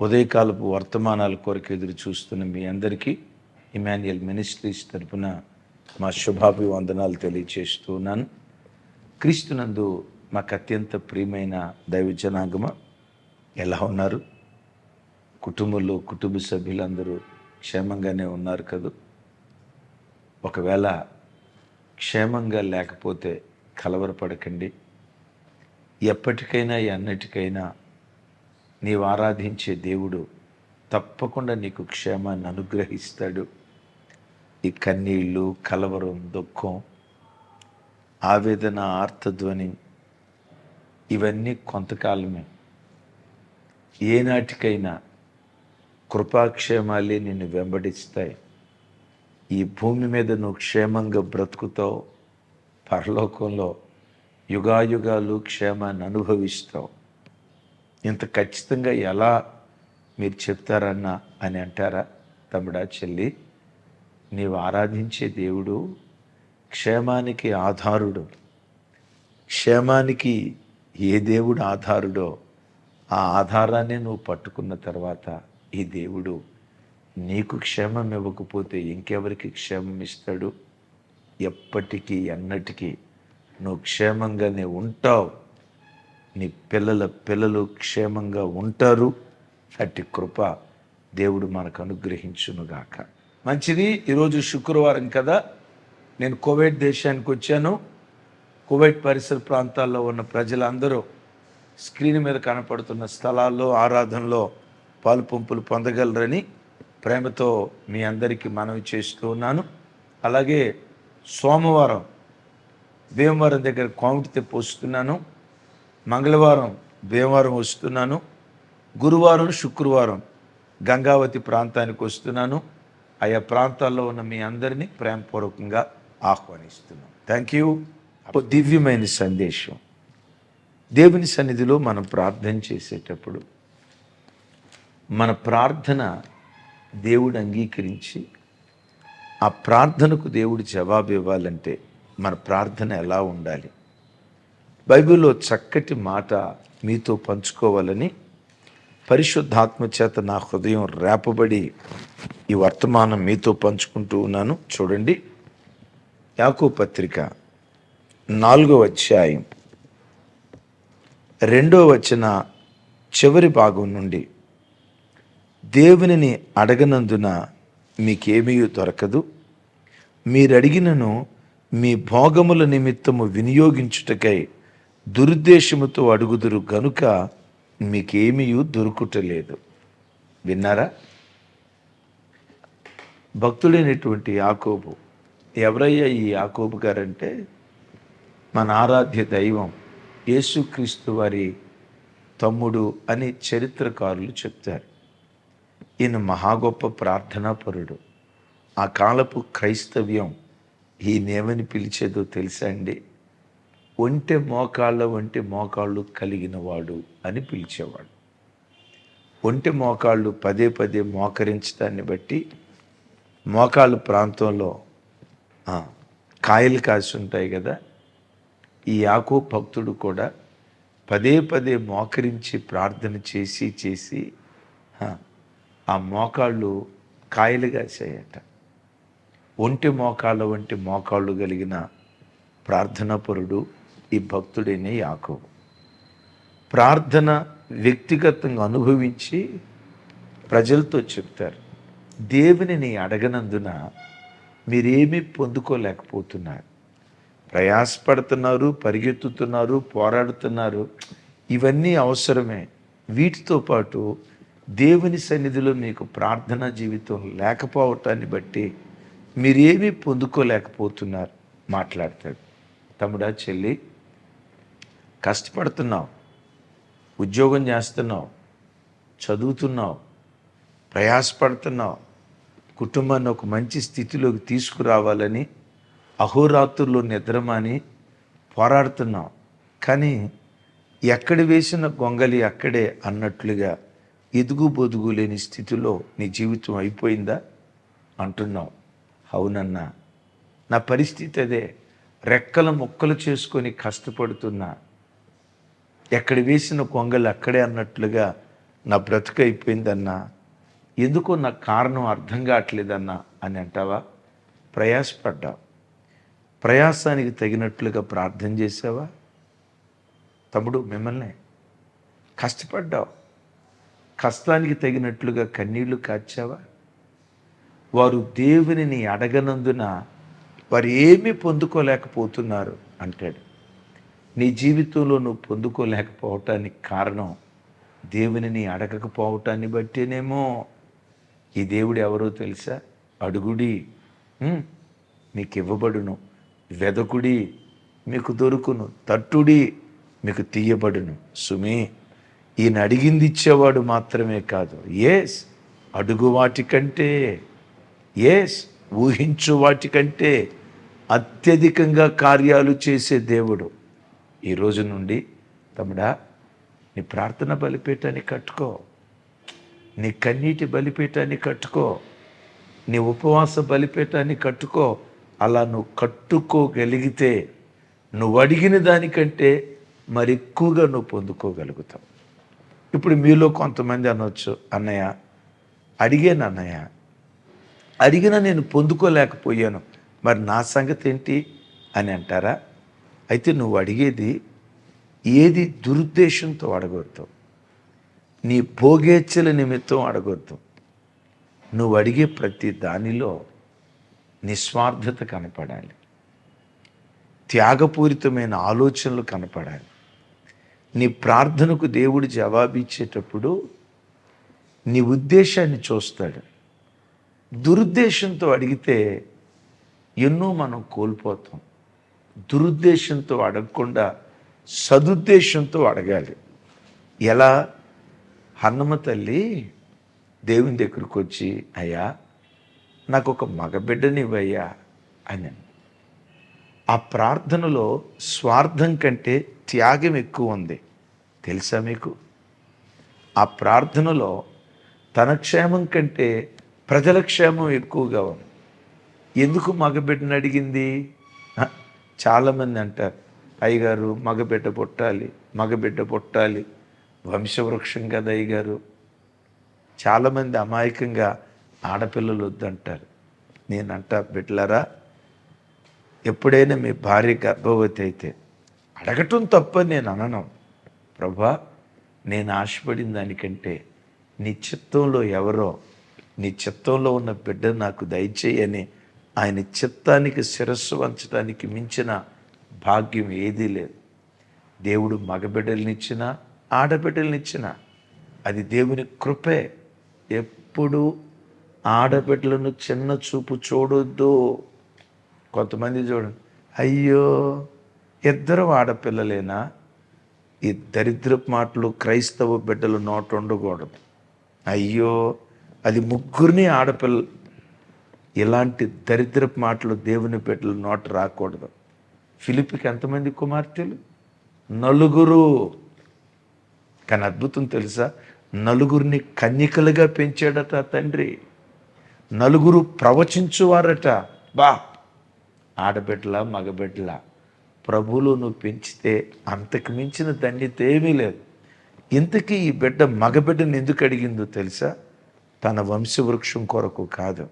ఉదయకాలపు వర్తమానాల కొరకు ఎదురు చూస్తున్న మీ అందరికీ ఇమాన్యుయల్ మినిస్ట్రీస్ తరపున మా శుభాభివందనాలు తెలియచేస్తున్నాను క్రీస్తునందు మాకు అత్యంత ప్రియమైన దైవజనాంగమ ఎలా ఉన్నారు? కుటుంబంలో కుటుంబ సభ్యులందరూ క్షేమంగానే ఉన్నారు కదూ? ఒకవేళ క్షేమంగా లేకపోతే కలవరపడకండి. ఎప్పటికైనా ఎన్నటికైనా నీవు ఆరాధించే దేవుడు తప్పకుండా నీకు క్షేమాన్ని అనుగ్రహిస్తాడు. ఈ కన్నీళ్ళు కలవరం దుఃఖం ఆవేదన ఆర్తధ్వని ఇవన్నీ కొంతకాలమే. ఏనాటికైనా కృపాక్షేమాలే నిన్ను వెంబడిస్తాయి. ఈ భూమి మీద నువ్వు క్షేమంగా బ్రతుకుతావు. పరలోకంలో యుగాయుగాలు క్షేమాన్ని అనుభవిస్తావు. ఇంత ఖచ్చితంగా ఎలా మీరు చెప్తారన్నా అని అంటారా తమ్ముడా చెల్లి? నీవు ఆరాధించే దేవుడు క్షేమానికి ఆధారుడు. క్షేమానికి ఏ దేవుడు ఆధారుడో ఆ ఆధారాన్ని నువ్వు పట్టుకున్న తర్వాత ఈ దేవుడు నీకు క్షేమం ఇవ్వకపోతే ఇంకెవరికి క్షేమం ఇస్తాడు? ఎప్పటికీ ఎన్నటికీ నువ్వు క్షేమంగానే ఉంటావు. నీ పిల్లల పిల్లలు క్షేమంగా ఉంటారు. అట్టి కృప దేవుడు మనకు అనుగ్రహించునుగాక మంచిది ఈరోజు శుక్రవారం కదా. నేను కువైట్ దేశానికి వచ్చాను. కువైట్ పరిసర ప్రాంతాల్లో ఉన్న ప్రజలందరూ స్క్రీన్ మీద కనపడుతున్న స్థలాల్లో ఆరాధనలో పాలు పంపులు పొందగలరని ప్రేమతో మీ అందరికీ మనవి చేస్తూ ఉన్నాను. అలాగే సోమవారం భీమవరం దగ్గర కోమిటి తెప్పి వస్తున్నాను మంగళవారం భీమవరం వస్తున్నాను. గురువారం శుక్రవారం గంగావతి ప్రాంతానికి వస్తున్నాను. ఆయా ప్రాంతాల్లో ఉన్న మీ అందరినీ ప్రేమపూర్వకంగా ఆహ్వానిస్తున్నాను థ్యాంక్ యూ దివ్యమైన సందేశం. దేవుని సన్నిధిలో మనం ప్రార్థన చేసేటప్పుడు మన ప్రార్థన దేవుడు అంగీకరించి ఆ ప్రార్థనకు దేవుడు జవాబు ఇవ్వాలంటే మన ప్రార్థన ఎలా ఉండాలి? బైబిల్లో చక్కటి మాట మీతో పంచుకోవాలని పరిశుద్ధాత్మ చేత నా హృదయం రేపబడి ఈ వర్తమానం మీతో పంచుకుంటూ ఉన్నాను. చూడండి. యాకో పత్రిక నాలుగో అధ్యాయం రెండో వచ్చిన చివరి భాగం నుండి దేవునిని అడగనందున మీకేమీ దొరకదు. మీరడిగినను మీ భోగముల నిమిత్తము వినియోగించుటకై దురుద్దేశముతో అడుగుదురు గనుక మీకేమీ దొరుకుటలేదు. విన్నారా? భక్తుడైనటువంటి యాకోబు ఎవరయ్యా ఈ యాకోబు గారంటే? మన ఆరాధ్య దైవం యేసుక్రీస్తు వారి తమ్ముడు అని చరిత్రకారులు చెప్తారు. ఈయన మహా గొప్ప ప్రార్థనాపరుడు. ఆ కాలపు క్రైస్తవ్యం ఈయనేమని పిలిచేదో తెలుసా అండి? ఒంటె మోకాళ్ళ వంటి మోకాళ్ళు కలిగినవాడు అని పిలిచేవాడు. ఒంటె మోకాళ్ళు పదే పదే మోకరించడాన్ని బట్టి మోకాళ్ళు ప్రాంతంలో కాయలు కాసి ఉంటాయి కదా ఈ యాకో భక్తుడు కూడా పదే పదే మోకరించి ప్రార్థన చేసి చేసి ఆ, ఆ మోకాళ్ళు కాయలు కాసాయట. ఒంటి మోకాళ్ళ వంటి మోకాళ్ళు కలిగిన ప్రార్థనాపరుడు ఈ భక్తుడైన యాకోబు. ప్రార్థన వ్యక్తిగతంగా అనుభవించి ప్రజలతో చెప్తారు దేవునిని అడగనందున మీరేమీ పొందుకోలేకపోతున్నారు. ప్రయాసపడుతున్నారు పరిగెత్తుతున్నారు పోరాడుతున్నారు. ఇవన్నీ అవసరమే. వీటితో పాటు దేవుని సన్నిధిలో మీకు ప్రార్థనా జీవితం లేకపోవటాన్ని బట్టి మీరేమీ పొందుకోలేకపోతున్నారు మాట్లాడతాడు. తమ్ముడా చెల్లి కష్టపడుతున్నావు ఉద్యోగం చేస్తున్నావు చదువుతున్నావు ప్రయాసపడుతున్నావు కుటుంబాన్ని ఒక మంచి స్థితిలోకి తీసుకురావాలని అహోరాత్రుల్లో నిద్రమాని పోరాడుతున్నాం కానీ ఎక్కడ వేసిన గొంగలి అక్కడే అన్నట్లుగా ఎదుగు బొదుగు లేని స్థితిలో నీ జీవితం అయిపోయిందా అంటున్నావు. అవునన్నా నా పరిస్థితి అదే. రెక్కల ముక్కలు చేసుకొని కష్టపడుతున్నా ఎక్కడ వేసిన కొంగలు అక్కడే అన్నట్లుగా నా బ్రతుకు అయిపోయిందన్నా. ఎందుకో నాకు కారణం అర్థం కావట్లేదన్నా అని అంటావా? ప్రయాసపడ్డావు ప్రయాసానికి తగినట్లుగా ప్రార్థన చేసావా? తమ్ముడు మిమ్మల్ని కష్టపడ్డావు. కష్టానికి తగినట్లుగా కన్నీళ్ళు కాచావా? వారు దేవునిని అడగనందున వారు ఏమీ పొందుకోలేకపోతున్నారు అంటాడు. నీ జీవితంలో నువ్వు పొందుకోలేకపోవటానికి కారణం దేవునిని అడగకపోవటాన్ని బట్టేనేమో. ఈ దేవుడు ఎవరో తెలుసా? అడుగుడి. మీకు ఇవ్వబడును. వెదకుడి. మీకు దొరుకును. తట్టుడి. మీకు తీయబడును. సుమి ఈయన అడిగింది ఇచ్చేవాడు మాత్రమే కాదు. ఎస్ అడుగు వాటికంటే. ఎస్ ఊహించు వాటికంటే అత్యధికంగా కార్యాలు చేసే దేవుడు. ఈ రోజు నుండి తమ్ముడా నీ ప్రార్థన బలిపీఠాన్ని కట్టుకో. నీ కన్నీటి బలిపీఠాన్ని కట్టుకో. నీ ఉపవాస బలిపీఠాన్ని కట్టుకో. అలా నువ్వు కట్టుకోగలిగితే నువ్వు అడిగిన దానికంటే మరి ఎక్కువగా నువ్వు పొందుకోగలుగుతావు. ఇప్పుడు మీలో కొంతమంది అనొచ్చు అన్నయ్య అడిగాను అన్నయ్య. అడిగినా నేను పొందుకోలేకపోయాను. మరి నా సంగతి ఏంటి? అని అంటారా? అయితే నువ్వు అడిగేది ఏది దురుద్దేశంతో అడగొద్దు. నీ భోగేచ్ఛల నిమిత్తం అడగొద్దు. నువ్వు అడిగే ప్రతి దానిలో నిస్వార్థత కనపడాలి. త్యాగపూరితమైన ఆలోచనలు కనపడాలి. నీ ప్రార్థనకు దేవుడు జవాబిచ్చేటప్పుడు నీ ఉద్దేశాన్ని చూస్తాడు. దురుద్దేశంతో అడిగితే ఎన్నో మనం కోల్పోతాం. దురుద్దేశంతో అడగకుండా సదుద్దేశంతో అడగాలి. ఎలా? హన్నమ్మ తల్లి దేవుని దగ్గరకు వచ్చి అయ్యా నాకు ఒక మగబిడ్డనివ్వయ్యా అని. ఆ ప్రార్థనలో స్వార్థం కంటే త్యాగం ఎక్కువ ఉంది. తెలుసా మీకు? ఆ ప్రార్థనలో తన క్షేమం కంటే ప్రజల క్షేమం ఎక్కువగా ఉంది. ఎందుకు మగబిడ్డను అడిగింది? చాలామంది అంటారు అయ్యగారు మగబిడ్డ పుట్టాలి మగబిడ్డ పుట్టాలి వంశవృక్షం కదా అయ్యగారు. చాలామంది అమాయకంగా ఆడపిల్లలు వద్దంటారు. నేనంట బిడ్డలరా ఎప్పుడైనా మీ భార్య గర్భవతి అయితే అడగటం తప్పని నేను అనను. ప్రభా నేను ఆశపడిన దానికంటే నీ చిత్తంలో ఎవరో నీ చిత్తంలో ఉన్న బిడ్డ నాకు దయచేయని ఆయన చిత్తానికి శిరస్సు వంచడానికి మించిన భాగ్యం ఏదీ లేదు. దేవుడు మగబిడ్డలనిచ్చిన ఆడబిడ్డలనిచ్చిన అది దేవుని కృపే. ఎప్పుడు ఆడబిడ్డలను చిన్న చూపు చూడొద్దు. కొంతమంది చూడండి అయ్యో ఇద్దరు ఆడపిల్లలేనా? ఈ దరిద్రపు మాటలు క్రైస్తవ బిడ్డలు నోట ఉండకూడదు. అయ్యో అది ముగ్గురిని ఆడపిల్ల ఇలాంటి దరిద్రపు మాటలు దేవుని బిడ్డలు నోట రాకూడదు. ఫిలిప్కి ఎంతమంది కుమార్తెలు? నలుగురు. కానీ అద్భుతం తెలుసా? నలుగురిని కన్యకలుగా పెంచాడట తండ్రి. నలుగురు ప్రవచించువారట. బా! ఆడబిడ్డల మగబిడ్డల. ప్రభువులు నువ్వు పెంచితే అంతకు మించిన ధన్యత ఏమీ లేదు. ఇంతకీ ఈ బిడ్డ మగబిడ్డను ఎందుకు అడిగిందో తెలుసా? తన వంశవృక్షం కొరకు కాదు.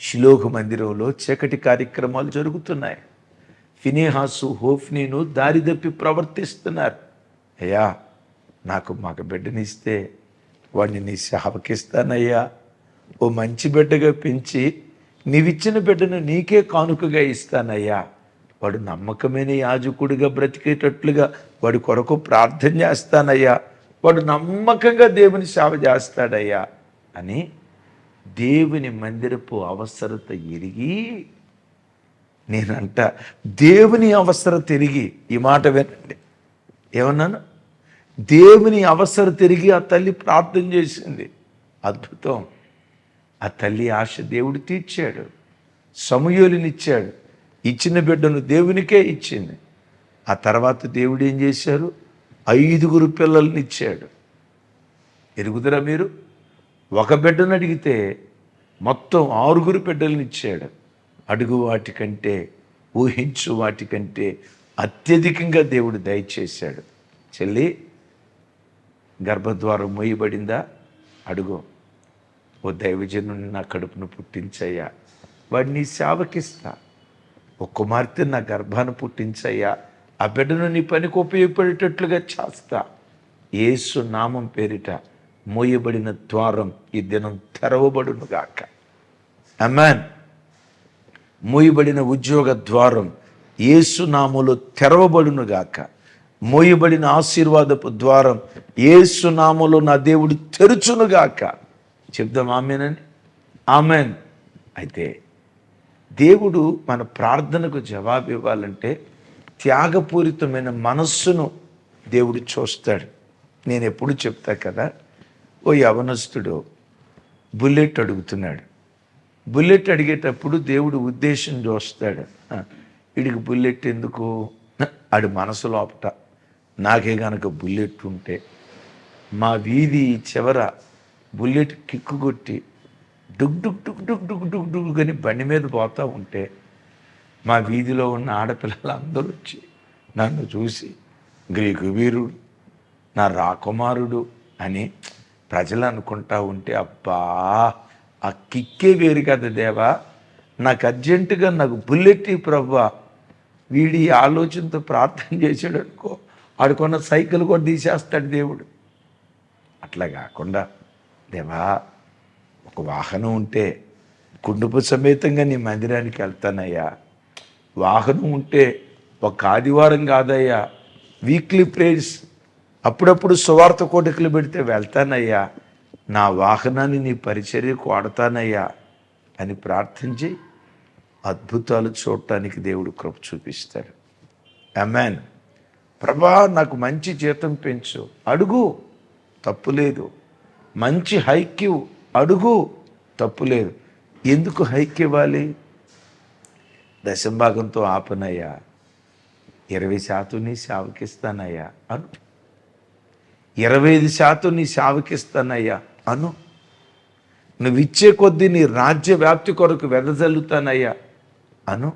శిలోహ మందిరంలో చీకటి కార్యక్రమాలు జరుగుతున్నాయి. ఫినేహాసు హోఫ్నీను దారిదప్పి ప్రవర్తిస్తున్నారు. అయ్యా నాకు మాకు బిడ్డనిస్తే వాడిని నీ సేవకిస్తానయ్యా. ఓ మంచి బిడ్డగా పెంచి నీవిచ్చిన బిడ్డను నీకే కానుకగా ఇస్తానయ్యా. వాడు నమ్మకమైన యాజకుడిగా బ్రతికేటట్లుగా వాడి కొరకు ప్రార్థన చేస్తానయ్యా. వాడు నమ్మకంగా దేవుని సేవ చేస్తాడయ్యా అని దేవుని మందిరపు అవసరత ఎరిగి నేనంట దేవుని అవసరం తిరిగి ఈ మాట వినండి. ఏమన్నాను? దేవుని అవసరం తిరిగి ఆ తల్లి ప్రార్థన చేసింది. అద్భుతం. ఆ తల్లి ఆశ దేవుడు తీర్చాడు. సమయోలినిచ్చాడు. ఇచ్చిన బిడ్డను దేవునికే ఇచ్చింది. ఆ తర్వాత దేవుడు ఏం చేశారు? ఐదుగురు పిల్లల్ని ఇచ్చాడు. ఎరుగుదరా మీరు? ఒక బిడ్డను అడిగితే మొత్తం ఆరుగురు బిడ్డలను ఇచ్చాడు. అడుగు వాటికంటే ఊహించు వాటికంటే అత్యధికంగా దేవుడు దయచేశాడు చెల్లి గర్భద్వారం మోయబడిందా? అడుగు. ఓ దైవజనుని నా కడుపును పుట్టించయ్యా. వాడిని నీ సేవకిస్తా. ఓ కుమార్తె నా గర్భాన్ని పుట్టించయ్యా. ఆ బిడ్డను నీ పనికి ఉపయోగపడేటట్లుగా చేస్తా. ఏసు నామం పేరిట మోయబడిన ద్వారం ఈ దినం తెరవబడును గాక. అమ్మాన్ మూయబడిన ఉద్యోగ ద్వారం ఏసునాములు తెరవబడునుగాక తెరవబడును గాక. మోయబడిన ఆశీర్వాదపు ద్వారం ఏసునాములు నా దేవుడు తెరుచును గాక. చెప్దాం ఆమెనని ఆమెన్. అయితే దేవుడు మన ప్రార్థనకు జవాబు ఇవ్వాలంటే త్యాగపూరితమైన మనస్సును దేవుడు చూస్తాడు. నేను ఎప్పుడు చెప్తా కదా? ఓ యవనస్తుడు బుల్లెట్ అడుగుతున్నాడు. బుల్లెట్ అడిగేటప్పుడు దేవుడు ఉద్దేశం చూస్తాడు. వీడికి బుల్లెట్ ఎందుకు? ఆడి మనసు లోపట నాకే గనక బుల్లెట్ ఉంటే మా వీధి చివర బుల్లెట్ కిక్కు కొట్టి డుగ్ డుగ్ డుగ్ డుగ్ డుగ్ డుగ్ డుగ్ అని బండి మీద పోతూ ఉంటే మా వీధిలో ఉన్న ఆడపిల్లలు అందరూ వచ్చి నన్ను చూసి గ్రీకు వీరుడు నా రాకుమారుడు అని ప్రజలు అనుకుంటా ఉంటే అబ్బా ఆ కిక్కే వేరు కదా దేవా. నాకు అర్జెంటుగా నాకు బుల్లెట్ ప్రభా వీడి ఈ ఆలోచనతో ప్రార్థన చేశాడు అనుకో ఆడుకున్న సైకిల్ కూడా తీసేస్తాడు దేవుడు. అట్లా కాకుండా దేవా ఒక వాహనం ఉంటే కుటుంబ సమేతంగా నీ మందిరానికి వెళ్తానయ్యా. వాహనం ఉంటే ఒక ఆదివారం కాదయ్యా వీక్లీ ప్రేయర్స్ అప్పుడప్పుడు సువార్త కోటికలు పెడితే వెళ్తానయ్యా. నా వాహనాన్ని నీ పరిచర్యకు వాడతానయ్యా అని ప్రార్థించి అద్భుతాలు చూడటానికి దేవుడు కృప చూపిస్తాడు. అమ్మాన్ ప్రభా నాకు మంచి జీతం పెంచు. అడుగు తప్పులేదు మంచి హైక్ అడుగు తప్పులేదు ఎందుకు హైక్ ఇవ్వాలి? దశంభాగంతో ఆపనయ్యా. ఇరవై శాతం నీ సేవకిస్తానయ్యా. అను ఇరవై ఐదు శాతం నీ సేవకిస్తానయ్యా అను. నువ్వు ఇచ్చే కొద్దీ నీ రాజ్య వ్యాప్తి కొరకు వెదజల్లుతానయ్యా. అను.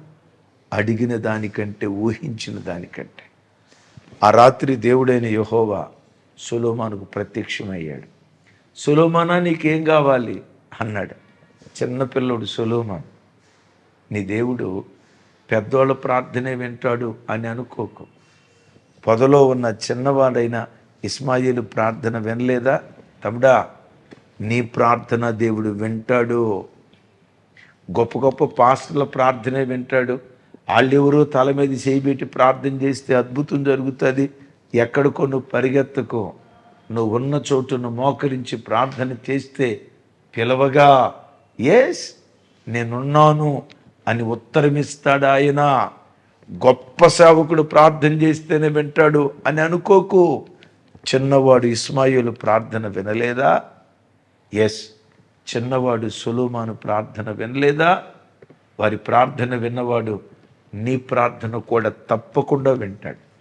అడిగిన దానికంటే ఊహించిన దానికంటే. ఆ రాత్రి దేవుడైన యహోవా సులోమానుకు ప్రత్యక్షమయ్యాడు. సులోమానా నీకేం కావాలి? అన్నాడు. చిన్నపిల్లడు సులోమాన్. నీ దేవుడు పెద్దోళ్ళ ప్రార్థనే వింటాడు అని అనుకోకు. పొదలో ఉన్న చిన్నవాడైన ఇస్మాయిలు ప్రార్థన వినలేదా? తమ్ముడా నీ ప్రార్థన దేవుడు వింటాడు. గొప్ప గొప్ప పాస్టర్ల ప్రార్థనే వింటాడు. వాళ్ళెవరో తల మీద చేయిబెట్టి ప్రార్థన చేస్తే అద్భుతం జరుగుతుంది. ఎక్కడికో నువ్వు పరిగెత్తకు. నువ్వు ఉన్న చోటును మోకరించి ప్రార్థన చేస్తే పిలవగా ఎస్ నేనున్నాను అని ఉత్తరమిస్తాడు ఆయన. గొప్ప సేవకుడు ప్రార్థన చేస్తేనే వింటాడు అని అనుకోకు. చిన్నవాడు ఇస్మాయిలు ప్రార్థన వినలేదా? ఎస్ చిన్నవాడు సులోమాను ప్రార్థన వినలేదా? వారి ప్రార్థన విన్నవాడు నీ ప్రార్థన కూడా తప్పకుండా వింటాడు.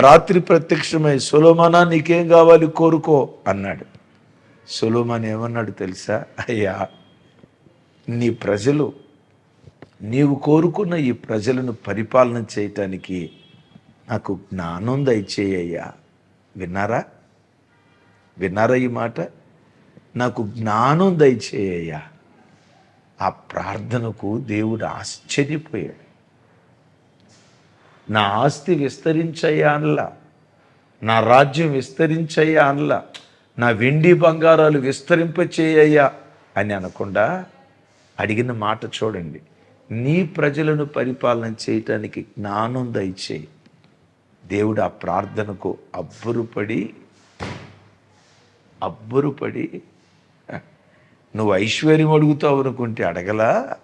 రాత్రి ప్రత్యక్షమై సులోమానా నీకేం కావాలి? కోరుకో అన్నాడు. సులోమాన్ ఏమన్నాడు తెలుసా? అయ్యా నీ ప్రజలు నీవు కోరుకున్న ఈ ప్రజలను పరిపాలన చేయటానికి నాకు జ్ఞానం దయచేయ్యా విన్నారా? విన్నారా ఈ మాట? నాకు జ్ఞానం దయచేయ్యా ఆ ప్రార్థనకు దేవుడు ఆశ్చర్యపోయాడు. నా ఆస్తి విస్తరించయ్యా అనలా. నా రాజ్యం విస్తరించయ్యా అనలా. నా వెండి బంగారాలు విస్తరింపచేయ్యా అని అనకుండా అడిగిన మాట చూడండి. నీ ప్రజలను పరిపాలన చేయటానికి జ్ఞానం దయచేయి. దేవుడు ఆ ప్రార్థనకు అబ్బురుపడి అబ్బురుపడి నువ్వు ఐశ్వర్యం అడుగుతావు అనుకుంటే అడగలా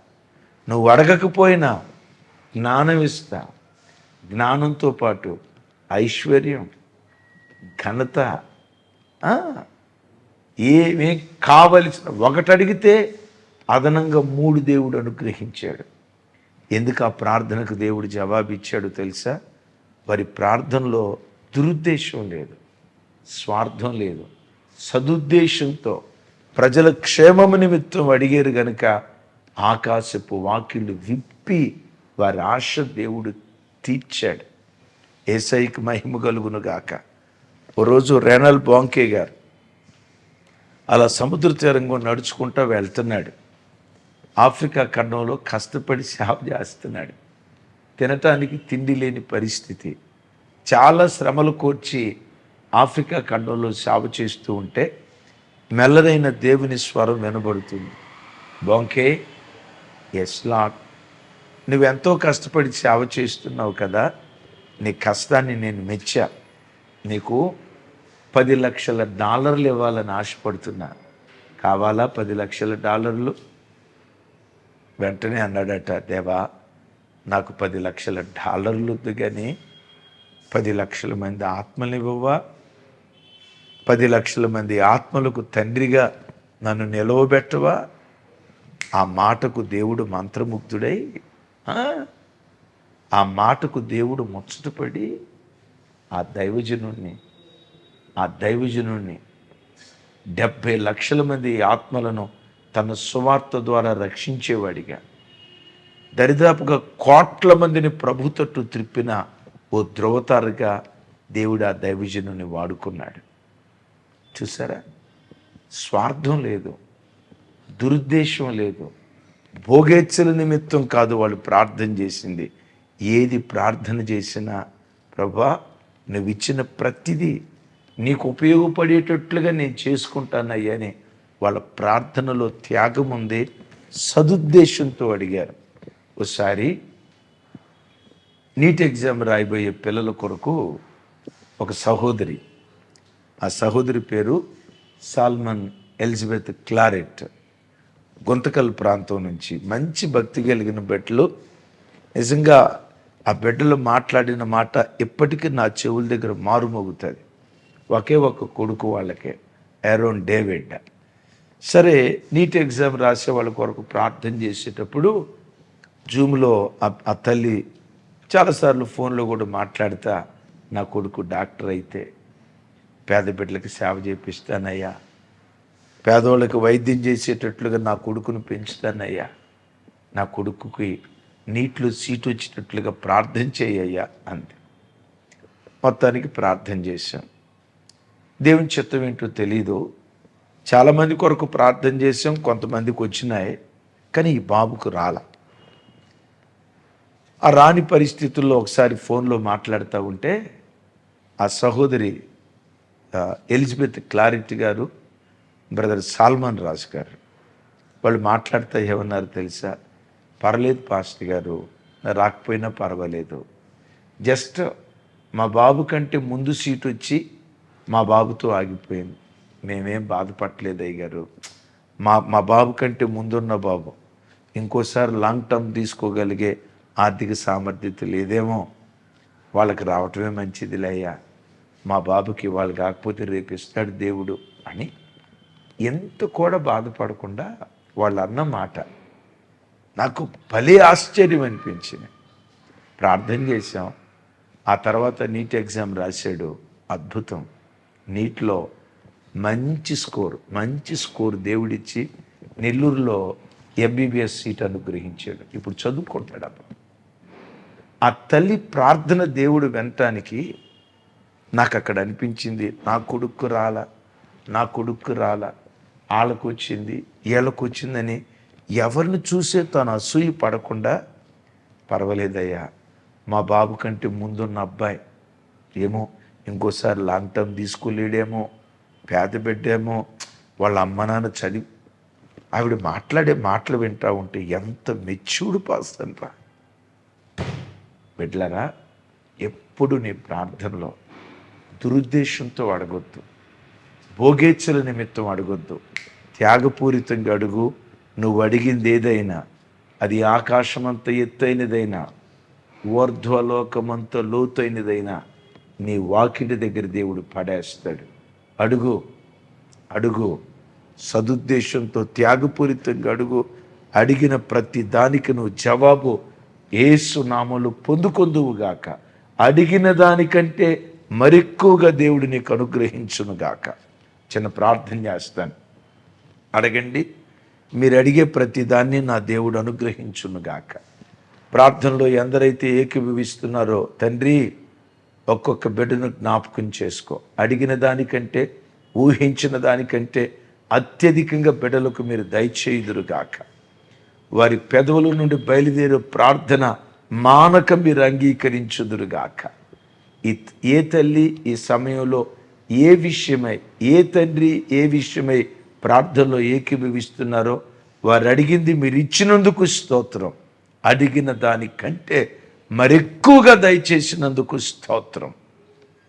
నువ్వు అడగకపోయినా జ్ఞానం ఇస్తా జ్ఞానంతో పాటు ఐశ్వర్యం ఘనత ఆ, కావలసిన ఒకటి అడిగితే అదనంగా మూడు దేవుడు అనుగ్రహించాడు. ఎందుకు ఆ ప్రార్థనకు దేవుడు జవాబు ఇచ్చాడు తెలుసా? వారి ప్రార్థనలో దురుద్దేశం లేదు స్వార్థం లేదు. సదుద్దేశంతో ప్రజల క్షేమము నిమిత్తం అడిగారు గనుక ఆకాశపు వాకిళ్ళు విప్పి వారి ఆశ దేవుడు తీర్చాడు. ఏసైకి మహిమ కలుగును గాక. ఓ రోజు రేనల్ బాంకే గారు అలా సముద్ర తీరంగా నడుచుకుంటూ వెళ్తున్నాడు. ఆఫ్రికా ఖండంలో కష్టపడి సేవ చేస్తున్నాడు. తినటానికి తిండి లేని పరిస్థితి. చాలా శ్రమలు కోర్చి ఆఫ్రికా ఖండంలో సాగు చేస్తూ ఉంటే మెల్లదైన దేవుని స్వరం వినబడుతుంది. బొంకే ఎస్ లాట్ నువ్వెంతో కష్టపడి సేవ చేస్తున్నావు కదా నీ కష్టాన్ని నేను మెచ్చా. నీకు పది లక్షల డాలర్లు ఇవ్వాలని ఆశపడుతున్నా. కావాలా పది లక్షల డాలర్లు? వెంటనే అన్నాడట దేవా నాకు పది లక్షల డాలర్లు వద్దు కానీ పది లక్షల మంది ఆత్మలివ్వవా పది లక్షల మంది ఆత్మలకు తండ్రిగా నన్ను నిలవబెట్టవా. ఆ మాటకు దేవుడు మంత్రముగ్ధుడై ఆ, ఆ మాటకు దేవుడు ముచ్చటపడి ఆ దైవజనుణ్ణి ఆ దైవజనుణ్ణి డెబ్భై లక్షల మంది ఆత్మలను తన సువార్త ద్వారా రక్షించేవాడిగా. దరిదాపుగా కోట్ల మందిని ప్రభు తట్టు త్రిప్పిన ఓ ధ్రువతారుగా దేవుడు ఆ దైవజనుని వాడుకున్నాడు. చూసారా? స్వార్థం లేదు దురుద్దేశం లేదు భోగేచ్చల నిమిత్తం కాదు వాళ్ళు ప్రార్థన చేసింది. ఏది ప్రార్థన చేసినా ప్రభా నువ్వు ఇచ్చిన ప్రతిదీ నీకు ఉపయోగపడేటట్లుగా నేను చేసుకుంటానయ్యా అని వాళ్ళ ప్రార్థనలో త్యాగం ఉంది సదుద్దేశంతో అడిగారు. ఒకసారి నీట్ ఎగ్జామ్ రాయబోయే పిల్లల కొరకు ఒక సహోదరి. ఆ సహోదరి పేరు సాల్మన్ ఎలిజబెత్ క్లారెట్. గుంతకల్ ప్రాంతం నుంచి మంచి భక్తి కలిగిన బిడ్డలు. నిజంగా ఆ బిడ్డలు మాట్లాడిన మాట ఇప్పటికీ నా చెవుల దగ్గర మారుమోగుతుంది. ఒకే ఒక కొడుకు వాళ్ళకే ఎరోన్ డేవిడ్. సరే నీట్ ఎగ్జామ్ రాసే వాళ్ళ కొరకు ప్రార్థన చేసేటప్పుడు జూమ్లో ఆ- ఆ తల్లి చాలాసార్లు ఫోన్లో కూడా మాట్లాడతా నా కొడుకు డాక్టర్ అయితే పేద బిడ్డలకి సేవ చేపిస్తానయ్యా పేదవాళ్ళకి వైద్యం చేసేటట్లుగా నా కొడుకును పెంచుతానయ్యా నా కొడుకుకి నీటిలో సీటు వచ్చేటట్లుగా ప్రార్థన చేయ్యా అంది. మొత్తానికి ప్రార్థన చేశాం. దేవుని చిత్తం ఏంటో తెలీదు. చాలామంది కొరకు ప్రార్థన చేసాం కొంతమందికి వచ్చినాయి కానీ ఈ బాబుకు రాల. ఆ రాని పరిస్థితుల్లో ఒకసారి ఫోన్లో మాట్లాడుతూ ఉంటే ఆ సహోదరి ఎలిజబెత్ క్లారిటీ గారు బ్రదర్ సాల్మాన్ రాజ్ గారు వాళ్ళు మాట్లాడుతూ ఏమన్నారు తెలుసా? పర్లేదు పాస్టర్ గారు రాకపోయినా పర్వాలేదు. జస్ట్ మా బాబు కంటే ముందు సీట్ వచ్చి మా బాబుతో ఆగిపోయింది మేమేం బాధపడలేదు అయ్యారు మా మా బాబు కంటే ముందున్న బాబు ఇంకోసారి లాంగ్ టర్మ్ తీసుకోగలిగే ఆర్థిక సామర్థ్యత లేదేమో వాళ్ళకి రావటమే మంచిదిలే అయ్యా మా బాబుకి వాళ్ళు కాకపోతే రేపు ఇస్తాడు దేవుడు అని ఎంత కూడా బాధపడకుండా వాళ్ళు అన్న మాట. నాకు భలే ఆశ్చర్యం అనిపించింది. ప్రార్థన చేశాం. ఆ తర్వాత నీట్ ఎగ్జామ్ రాశాడు. అద్భుతం. నీట్లో మంచి స్కోర్ మంచి స్కోర్ దేవుడిచ్చి నెల్లూరులో ఎంబీబీఎస్ సీట్ అనుగ్రహించాడు. ఇప్పుడు చదువుకుంటాడు అప్పుడు. ఆ తల్లి ప్రార్థన దేవుడు వినటానికి నాకు అక్కడ అనిపించింది. నా కొడుకు రాల నా కొడుకు రాల వాళ్ళకు వచ్చింది వీళ్ళకు వచ్చిందని ఎవరిని చూసే తను అసూయ పడకుండా పర్వాలేదయ్యా మా బాబు కంటే ముందున్న అబ్బాయి ఏమో ఇంకోసారి లాంగ్ టర్మ్ తీసుకోలేడేమో పేద బిడ్డేమో వాళ్ళ అమ్మ నాన్న చదివి ఆవిడ మాట్లాడే మాటలు వింటా ఉంటే ఎంత మెచ్యూర్డ్ పాస్తాను రా బిడ్లరా ఎప్పుడు నీ ప్రార్థనలో దురుద్దేశంతో అడగొద్దు. భోగేచ్చల నిమిత్తం అడగొద్దు. త్యాగపూరితంగా అడుగు. నువ్వు అడిగింది ఏదైనా అది ఆకాశమంత ఎత్తైనదైనా ఊర్ధ్వలోకమంత లోతైనదైనా నీ వాకిటి దగ్గర దేవుడు పడేస్తాడు. అడుగు అడుగు. సదుద్దేశంతో త్యాగపూరితంగా అడుగు. అడిగిన ప్రతి దానికి నువ్వు జవాబు ఏసు నామలు పొందుకొందువుగాక. అడిగిన దానికంటే మరెక్కువగా దేవుడు నీకు అనుగ్రహించునుగాక. చిన్న ప్రార్థన చేస్తాను. అడగండి మీరు అడిగే ప్రతిదాన్ని నా దేవుడు అనుగ్రహించునుగాక. ప్రార్థనలో ఎందరైతే ఏకీభవిస్తున్నారో తండ్రి ఒక్కొక్క బిడ్డను జ్ఞాపకం చేసుకో. అడిగిన దానికంటే ఊహించిన దానికంటే అత్యధికంగా బిడ్డలకు మీరు దయచేయుదురుగాక. వారి పెదవుల నుండి బయలుదేరే ప్రార్థన మానక మీరు అంగీకరించుదురుగాక. ఏ తల్లి ఈ సమయంలో ఏ విషయమై ఏ తండ్రి ఏ విషయమై ప్రార్థనలో ఏకీభవిస్తున్నారో వారు అడిగింది మీరు ఇచ్చినందుకు స్తోత్రం. అడిగిన దానికంటే మరెక్కువగా దయచేసినందుకు స్తోత్రం.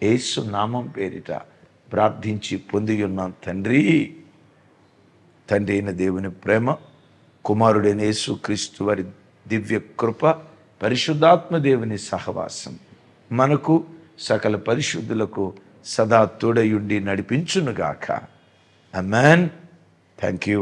యేసు నామం పేరిట ప్రార్థించి పొంది ఉన్నాం తండ్రి. తండ్రి అయిన దేవుని ప్రేమ కుమారుడైన యేసు క్రీస్తు వారి దివ్య కృప పరిశుద్ధాత్మ దేవుని సహవాసం మనకు సకల పరిశుద్ధులకు సదా తోడయుండి నడిపించునుగాక. Man thank you